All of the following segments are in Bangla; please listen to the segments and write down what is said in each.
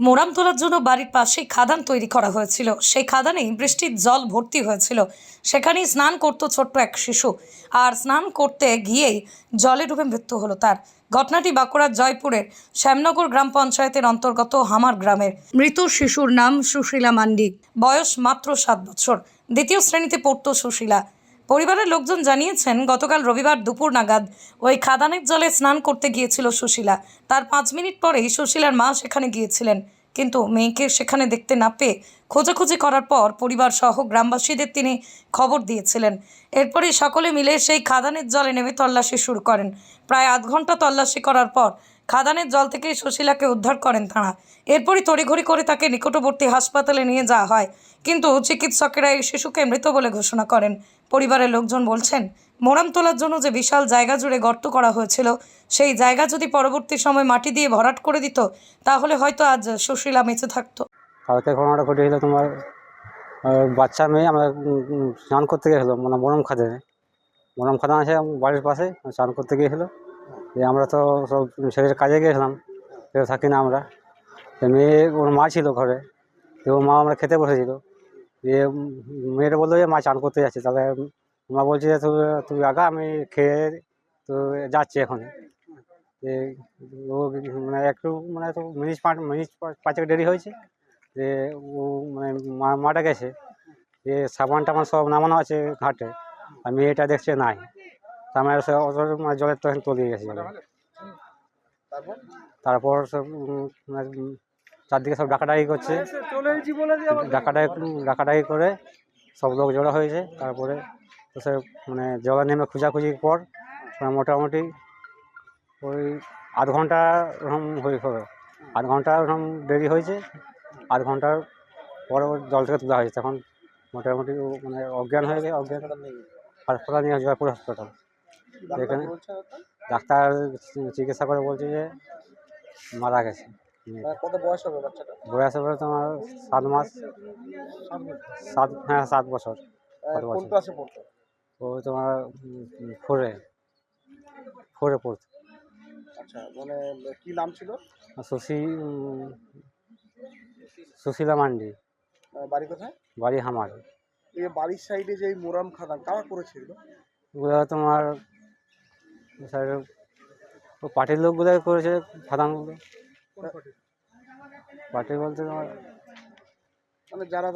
মোরাম তোলার জন্য বাড়ির পাশেই খাদান তৈরি করা হয়েছিল। সেই খাদানেই বৃষ্টির জল ভর্তি হয়েছিল। সেখানেই স্নান করতো ছোট্ট এক শিশু। আর স্নান করতে গিয়েই জলে ডুবে মৃত্যু হলো তার। ঘটনাটি বাঁকুড়ার জয়পুরের শ্যামনগর গ্রাম পঞ্চায়েতের অন্তর্গত হামার গ্রামের। মৃত শিশুর নাম সুশীলা মান্ডি। বয়স মাত্র সাত বছর। দ্বিতীয় শ্রেণীতে পড়তো সুশীলা। পরিবারের লোকজন জানিয়েছেন, গতকাল রবিবার দুপুর নাগাদ ওই খাদানের জলে স্নান করতে গিয়েছিল সুশীলা। তার পাঁচ মিনিট পরেই সুশীলার মা সেখানে গিয়েছিলেন। কিন্তু মেয়েকে সেখানে দেখতে না পেয়ে খোঁজাখুঁজি করার পর পরিবার সহ গ্রামবাসীদের তিনি খবর দিয়েছিলেন। এরপরই সকলে মিলে সেই খাদানের জলে নেমে তল্লাশি শুরু করেন। প্রায় আধ ঘণ্টা তল্লাশি করার পর খাদানের জল থেকেই সুশীলাকে উদ্ধার করেন তাঁরা। এরপরই তড়িঘড়ি করে তাকে নিকটবর্তী হাসপাতালে নিয়ে যাওয়া হয়। কিন্তু চিকিৎসকেরা এই শিশুকে মৃত বলে ঘোষণা করেন। পরিবারের লোকজন বলছেন, মোরাম তোলার জন্য যে বিশাল জায়গা জুড়ে গর্ত করা হয়েছিল, সেই জায়গা যদি পরবর্তী সময় মাটি দিয়ে ভরাট করে দিত, তাহলে হয়তো আজ সুশীলা বেঁচে থাকতো। কালকে ঘটনাটা ঘটেছিল তোমার বাচ্চা মেয়ে আমরা স্নান করতে গিয়েছিল মানে মরম খাদানে মরম খাদান আছে বাড়ির পাশে, স্নান করতে গিয়েছিল। দিয়ে আমরা তো সব ছেলের কাজে গিয়েছিলাম, কেউ থাকি না আমরা। মেয়ে, ওর মা ছিল ঘরে, তো ওর মা আমরা খেতে বসেছিল। দিয়ে মেয়েটা বলল যে, মা, চান করতে যাচ্ছে। তাহলে মা বলছে যে, তুই তুই আগা, আমি খেয়ে, তো যাচ্ছি এখন যে ও মানে একটু মানে তো মিনিট পাঁচ, মিনিট পাঁচ- পাঁচেক দেরি হয়েছে। যে ও মানে মাটা গেছে। যে সাবান টাবান সব নামানো আছে ঘাটে, আর মেয়েটা দেখছে নাই। তার মানে সে মানে জলের তখন তলিয়ে গেছে তারপর সব মানে চারদিকে সব ডাকাডাকি করছে। ডাকাডাকি ডাকাডাকি করে সব লোক জড়ো হয়েছে। তারপরে তো সে মানে জলে নেমে খোঁজাখুঁজির পর মোটামুটি ওই আধ ঘণ্টা ওরকম হয়ে আধ ঘণ্টা ওরকম দেরি হয়েছে। আধ ঘণ্টার পরে জল থেকে তোলা হয়েছে। তখন মোটামুটি মানে অজ্ঞান হয়ে গেছে, অজ্ঞান। হাসপাতাল নিয়ে জয়পুর হাসপাতাল। এখানে ডাক্তার চিকিৎসা করে বলছে যে মারা গেছে। কত বয়স হবে বাচ্চাটা? বয়স হবে তোমার সাত মাস। সাত হ্যাঁ সাত বছর। ও তোমার ফোরে ফোরে পড়তো। আচ্ছা মানে কি নাম ছিল? সুশী সুশীলা মান্ডি। আহ, বাড়ি কোথায়? বাড়ি হামার। বাড়ির সাইডে যে মোরাম খাদান কারা করেছিল? ওগুলো তোমার স্যার ও পার্টির লোকগুলো করেছে খাদানগুলো পার্টি বলতে তোমার মানে যারা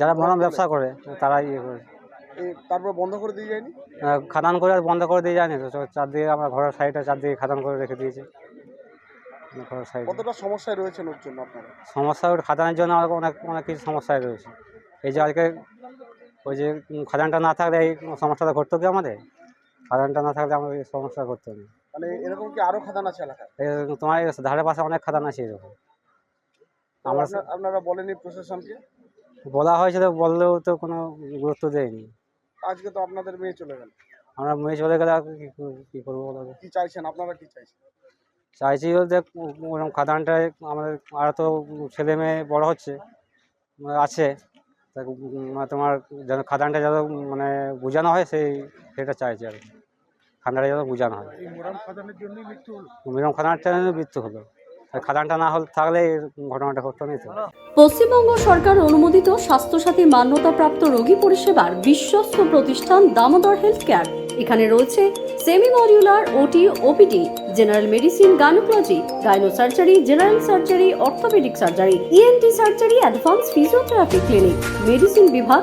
যারা তোলে, ব্যবসা করে তারা ইয়ে করে। এই তারপর বন্ধ করে দিয়ে যায়নি? আহ, খাদান করে আর বন্ধ করে দিয়ে যায়নি তো। চারদিকে আমরা ঘরের সাইডে চারদিকে খাদান করে রেখে দিয়েছে। ঘরের সাইডে। কতটা সমস্যায় রয়েছেন ওর জন্য আপনারা? সমস্যা ওই খাদানের জন্য আমাদের অনেক অনেক কিছু সমস্যায় রয়েছে। এই যে আজকে ওই যে খাদানটা না থাকলে এই সমস্যাটা ঘটতো কি আমাদের? খাদানটা না থাকলে আমাদের এই সমস্যা ঘটতো না। মানে এরকম কি আরও খাদান আছে এলাকায়? তোমার এই ধারে পাশে অনেক খাদান আছে এরকম। আমরা আপনার- আপনারা বলেনি প্রশাসনকে? বলা হয়েছিল বললেও তো কোনো গুরুত্ব দেয়নি। আজকে তো আপনাদের মেয়ে চলে গেল। আমরা মেয়ে চলে গেলে আর কি কর- কি করব বলো তো? কি চাইছেন? আপনারা কি চাইছেন? চাইছি বলতে ওরকম খাদানটায় আমাদের আর তো ছেলে মেয়ে বড় হচ্ছে মানে আছে। তা উম তোমার যেন খাদানটা যত মানে বোঝানো হয় সেই সেটা চাইছি আর কি। খাদানটা যত বোঝানো হয়। মোরাম খাদানের জন্য মৃত্যু হলো। খাদানটা না হলে থাকলে ঘটনাটা ঘটতো না তো। পশ্চিমবঙ্গ সরকার অনুমোদিত স্বাস্থ্যসাথী মান্যতাপ্রাপ্ত রোগী পরিষেবার বিশ্বস্ত প্রতিষ্ঠান দামোদর হেলথ কেয়ার এখানে রয়েছে semi modular OT OPD general medicine gynaecology gynae surgery general surgery orthopaedic surgery ENT surgery advance physiotherapy clinic medicine বিভাগ